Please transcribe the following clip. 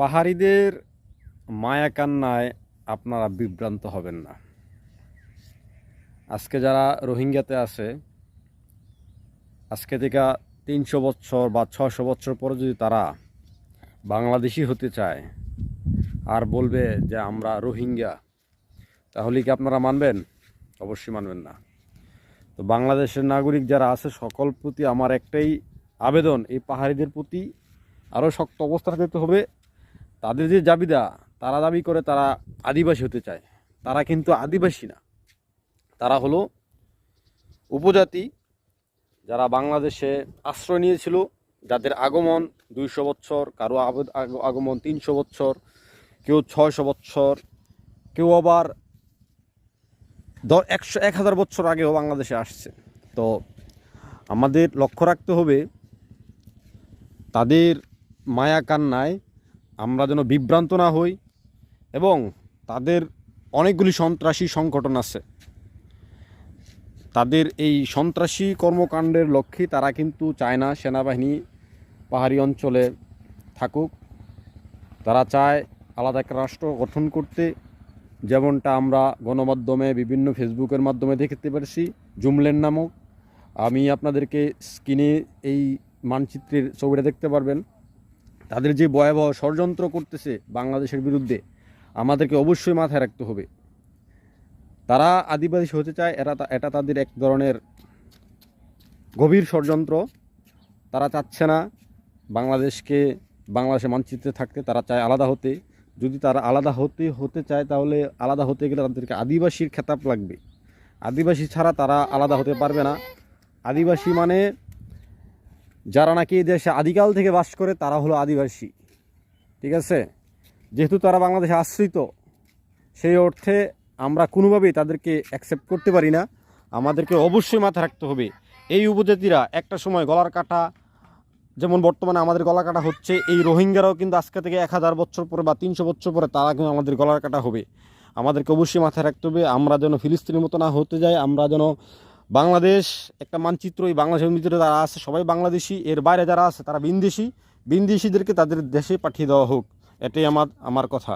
পাহাড়িদের মায়া কান্নায় আপনারা বিভ্রান্ত হবেন না। আজকে যারা রোহিঙ্গাতে আছে, আজকে থেকে তিনশো বছর বা ছশো বছর পরে যদি তারা বাংলাদেশি হতে চায় আর বলবে যে আমরা রোহিঙ্গা, তাহলে কি আপনারা মানবেন? অবশ্যই মানবেন না। তো বাংলাদেশের নাগরিক যারা আছে, সকল প্রতি আমার একটাই আবেদন, এই পাহাড়িদের প্রতি আরও শক্ত অবস্থা দিতে হবে। তাদের যে দাবিদা তারা দাবি করে তারা আদিবাসী হতে চায়। তারা কিন্তু আদিবাসী না। তারা হলো উপজাতি, যারা বাংলাদেশে আশ্রয় নিয়েছিল, যাদের আগমন দুইশো বছর, কারও আগমন তিনশো বছর, কেউ ছয়শো বছর, কেউ আবার একশো, এক হাজার বছর আগেও বাংলাদেশে আসছে। তো আমাদের লক্ষ্য রাখতে হবে, তাদের মায়া কান্নায় আমরা যেন বিভ্রান্ত না হই এবং তাদের অনেকগুলি সন্ত্রাসী সংগঠন আছে। তাদের এই সন্ত্রাসী কর্মকাণ্ডের লক্ষ্যে তারা কিন্তু চায় না সেনাবাহিনী পাহাড়ি অঞ্চলে থাকুক। তারা চায় আলাদা একটা রাষ্ট্র গঠন করতে। যেমনটা আমরা গণমাধ্যমে, বিভিন্ন ফেসবুকের মাধ্যমে দেখতে পারছি জুমলেন নামক। আমি আপনাদেরকে স্ক্রিনে এই মানচিত্রের ছবিটা দেখতে পারবেন। তাদের যে ভয়াবহ ষড়যন্ত্র করতেছে বাংলাদেশের বিরুদ্ধে, আমাদেরকে অবশ্যই মাথায় রাখতে হবে। তারা আদিবাসী হতে চায়, এরা এটা তাদের এক ধরনের গভীর ষড়যন্ত্র। তারা চাচ্ছে না বাংলাদেশকে, বাংলাদেশের মানচিত্রে থাকতে, তারা চায় আলাদা হতে। যদি তারা আলাদা হতে হতে চায়, তাহলে আলাদা হতে গেলে তাদেরকে আদিবাসীর খেতাব লাগবে। আদিবাসী ছাড়া তারা আলাদা হতে পারবে না। আদিবাসী মানে যারা নাকি এই দেশে আদিকাল থেকে বাস করে, তারা হলো আদিবাসী। ঠিক আছে? যেহেতু তারা বাংলাদেশে আশ্রিত, সেই অর্থে আমরা কোনোভাবেই তাদেরকে অ্যাকসেপ্ট করতে পারি না। আমাদেরকে অবশ্যই মাথায় রাখতে হবে, এই উপজাতিরা একটা সময় গলার কাটা, যেমন বর্তমানে আমাদের গলা কাটা হচ্ছে, এই রোহিঙ্গারাও কিন্তু আজকে থেকে এক হাজার বছর পরে বা তিনশো বছর পরে তারা কিন্তু আমাদের গলার কাটা হবে। আমাদেরকে অবশ্যই মাথায় রাখতে হবে, আমরা যেন ফিলিস্তিনের মতো না হতে যাই, আমরা যেন বাংলাদেশ একটা মানচিত্র, এই বাংলাদেশের ভিতরে যারা আছে, সবাই বাংলাদেশি, এর বাইরে যারা আছে, তারা বিনদেশি বিন্দেশিদেরকে তাদের দেশে পাঠিয়ে দেওয়া হোক, এটাই আমার আমার কথা।